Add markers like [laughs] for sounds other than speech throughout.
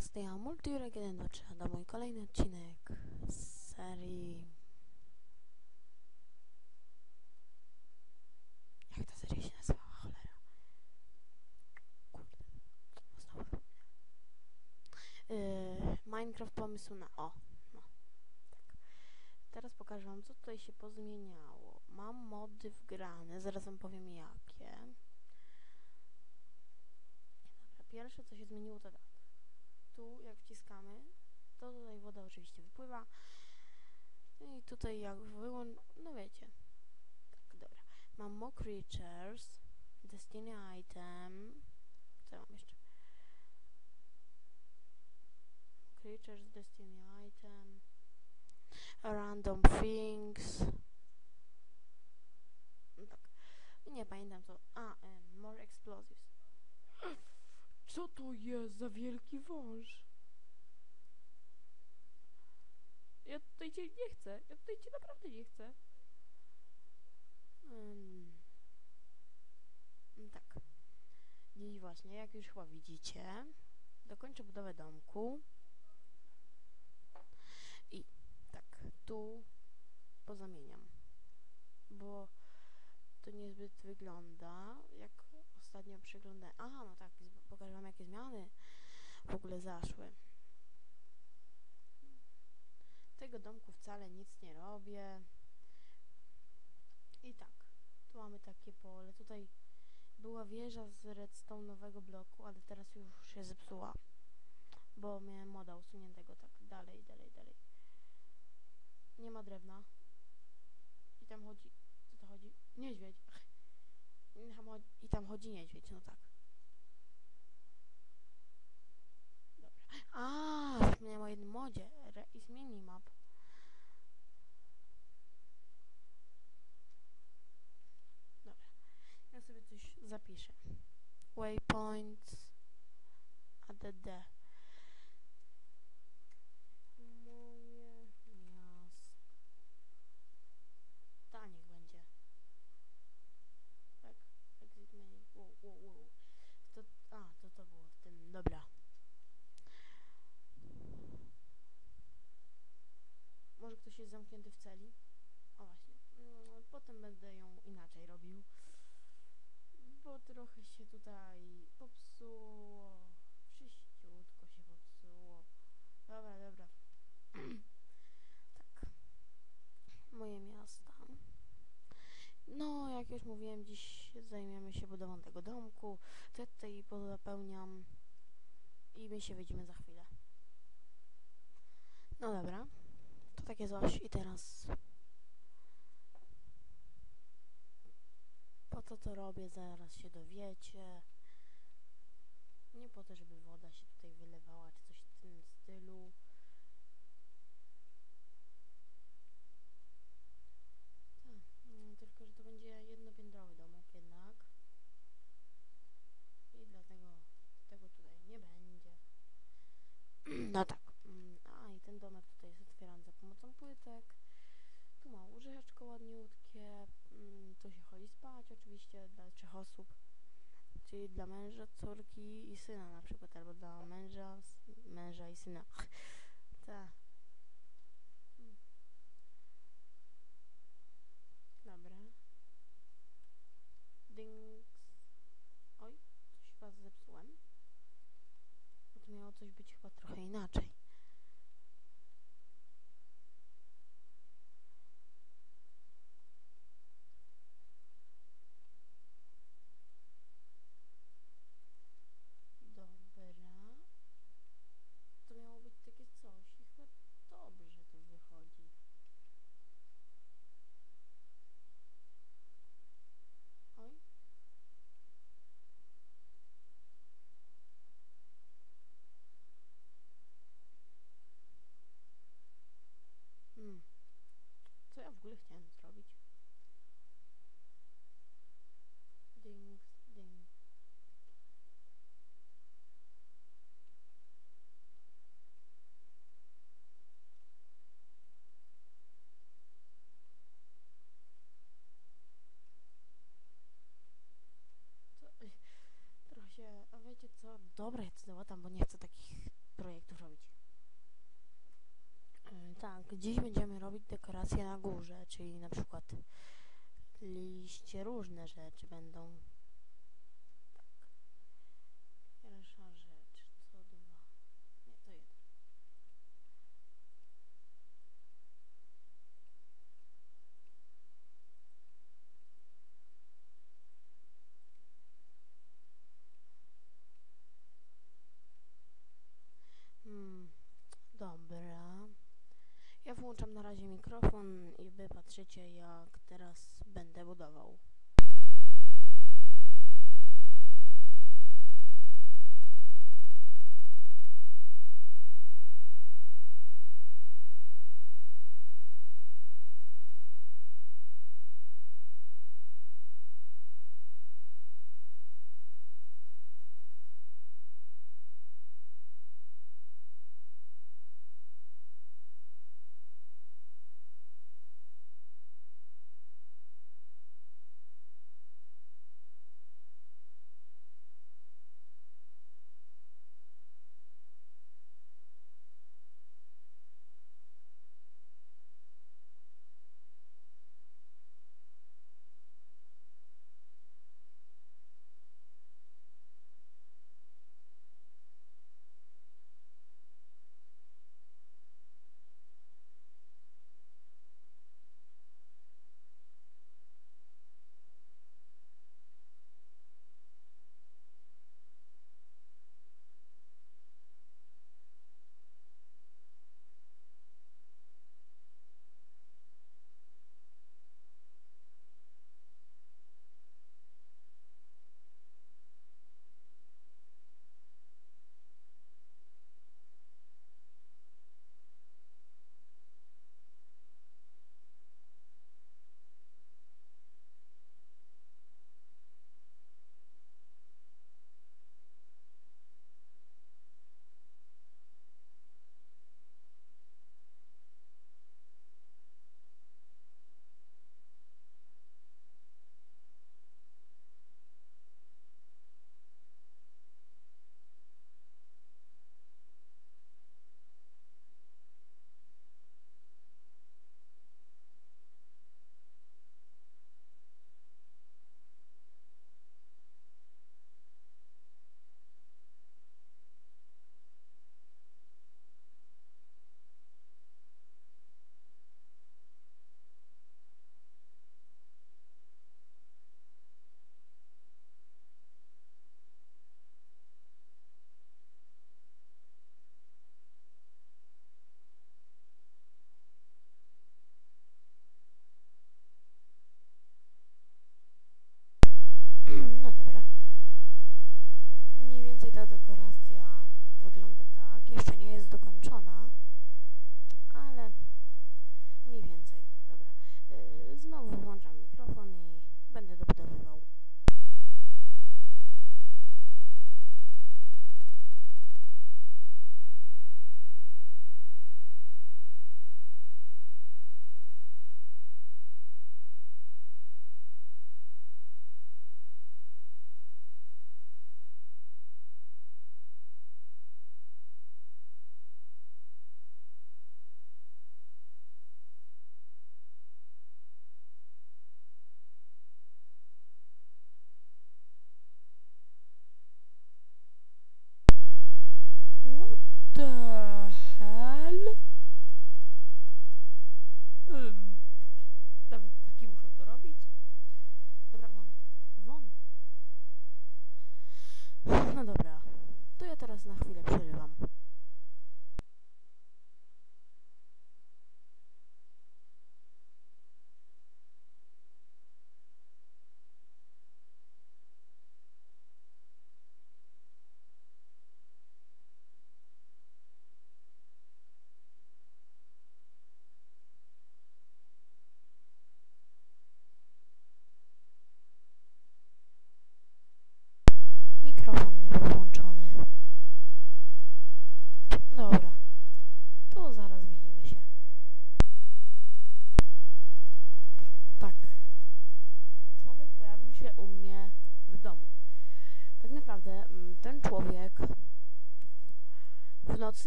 z tej Multiurek 1 do 3 to mój kolejny odcinek z serii... Jak ta seria się nazywała? Cholera. Kurde. Znowu. Yy, Minecraft pomysł na... O, no. Tak. Teraz pokażę wam, co tutaj się pozmieniało. Mam mody wgrane, zaraz wam powiem jakie. Dobra, pierwsze co się zmieniło to tak. Tu jak wciskamy, to tutaj woda oczywiście wypływa. I tutaj jak wyłącz... no wiecie. Tak, dobra. Mam Mo Creatures, Destiny Item. Co mam jeszcze? Creatures, Destiny Item. Random Things. No tak. Nie pamiętam co. A, em, More Explosives. Co to jest za wielki wąż? Ja tutaj cię nie chcę. Ja tutaj cię naprawdę nie chcę. No tak. I właśnie, jak już chyba widzicie, dokończę budowę domku. I tak, tu pozamieniam. Bo to niezbyt wygląda, jak ostatnio przyglądałem. Aha, no tak, pokażę wam jakie zmiany w ogóle zaszły. Tego domku wcale nic nie robię. I tak, tu mamy takie pole. Tutaj była wieża z redstone'owego bloku, ale teraz już się zepsuła. Bo miałem moda usuniętego tak dalej, dalej, dalej. Nie ma drewna. I tam chodzi... Co to chodzi? Niedźwiedź. I tam, chodzi, I niedźwiedź, no tak. Dobra. A, zapomniałem o jednym modzie. Reis Minimap. Dobra. Ja sobie coś zapiszę. Waypoints ADD. Moje miasto. Ta niech będzie. Tak, exit menu. Wow, wow, wow. To, a, to to było w tym. Dobra. Może ktoś jest zamknięty w celi? O właśnie. No, potem będę ją inaczej robił. Bo trochę się tutaj popsuło. Wszyściutko się popsuło. Dobra, dobra. [clears throat] tak. Moje miasta. No, jak już mówiłem, dziś zajmiemy się budową tego domku. Ja tutaj pozapełniam i my się widzimy za chwilę. No dobra, takie coś i teraz po co to robię, zaraz się dowiecie. Nie po to, żeby woda się tutaj wylewała, czy coś w tym stylu. Tak, mm, tylko że to będzie jednopiętrowy domek jednak. I dlatego tego tutaj nie będzie. [clears throat] No tak. mm, A i ten domek tutaj jest otwierany za pomocą płytek. Tu łóżeczko ładniutkie. mm, się chodzi spać oczywiście dla trzech osób. Czyli dla męża, córki i syna na przykład, albo dla męża, męża i syna. [laughs] Tak. Tak, dziś będziemy robić dekoracje na górze, czyli na przykład liście, różne rzeczy będą. włączam na razie mikrofon i wy patrzycie jak teraz będę budował. znowu włączam mikrofon i będę do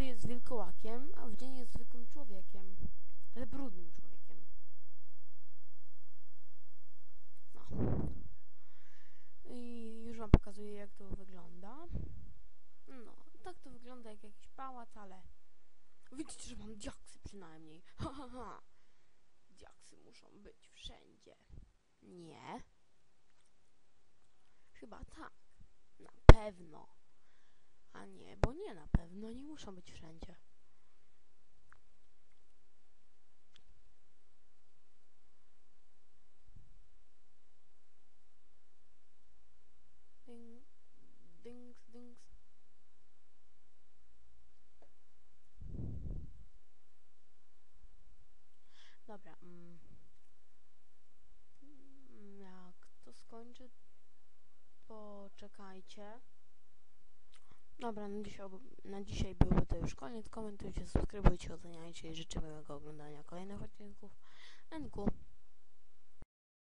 nocy jest wilkołakiem, a w dzień jest zwykłym człowiekiem. Ale brudnym człowiekiem. No. I już wam pokazuję, jak to wygląda. No, tak to wygląda jak jakiś pałac, ale... Widzicie, że mam diaksy przynajmniej. [laughs] Ha, ha, ha. Diaksy muszą być wszędzie. Nie. Chyba tak. Na pewno. A nie, bo nie na pewno. Nie muszą być wszędzie. Ding, dings, dings. Dobra. Mm. Mm, Jak to skończy, poczekajcie. Dobra, na dzisiaj, na dzisiaj byłoby to już koniec. Komentujcie, subskrybujcie, oceniajcie i życzę miłego oglądania kolejnych odcinków. NQ.